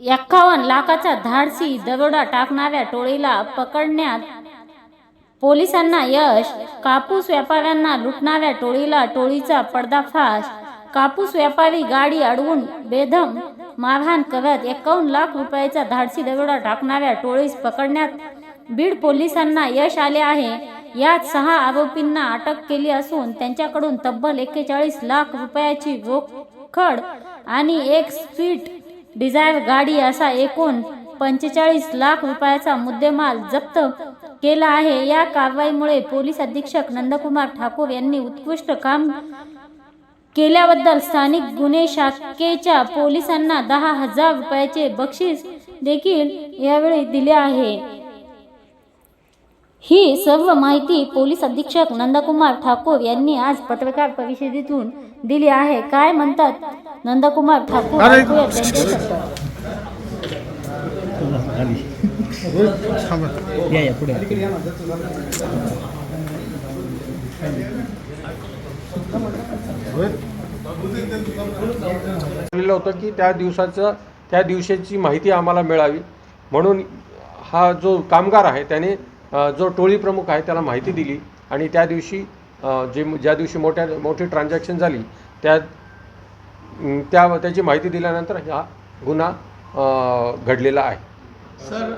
एक्कावन्न लाखाचा धाडसी दरोडा टाकणाऱ्या टोळीला पकडण्यात पोलिसांना यश कापूस व्यापाऱ्यांना लुटणाऱ्या टोळीला टोळीचा पर्दाफाश कापूस व्यापारी गाडी अडवून बेदम मारहाण करत एकावन्न लाख रुपयाचा धाडसी दरोडा टाकणाऱ्या टोळीस पकडण्यात बीड पोलिसांना यश आले आहे. यात सहा आरोपींना अटक केली असून त्यांच्याकडून तब्बल एक्केचाळीस लाख रुपयाची रोखड आणि एक स्वीट डिझायर गाडी असा एकूण पंचेचाळीस लाख रुपयाचा मुद्देमाल जप्त केला आहे. या कारवाईमुळे पोलीस अधीक्षक नंदकुमार ठाकूर यांनी उत्कृष्ट काम केल्याबद्दल स्थानिक गुन्हे शाखेच्या पोलिसांना दहा हजार रुपयाचे बक्षीस देखील यावेळी दिले आहे. ही सर्व माहिती पोलीस अधीक्षक नंदकुमार ठाकूर यांनी आज पत्रकार परिषदेतून दिली आहे. काय म्हणतात नंदकुमार ठाकूर? होतं की त्या दिवसाचं त्या दिवसाची माहिती आम्हाला मिळावी. म्हणून हा जो कामगार आहे त्याने जो टोळी प्रमुख आहे त्याला माहिती दिली आणि त्या दिवशी जे ज्या दिवशी मोठ्या मोठी ट्रान्झॅक्शन झाली त्या त्या त्याची माहिती दिल्यानंतर हा गुन्हा घडलेला आहे. सर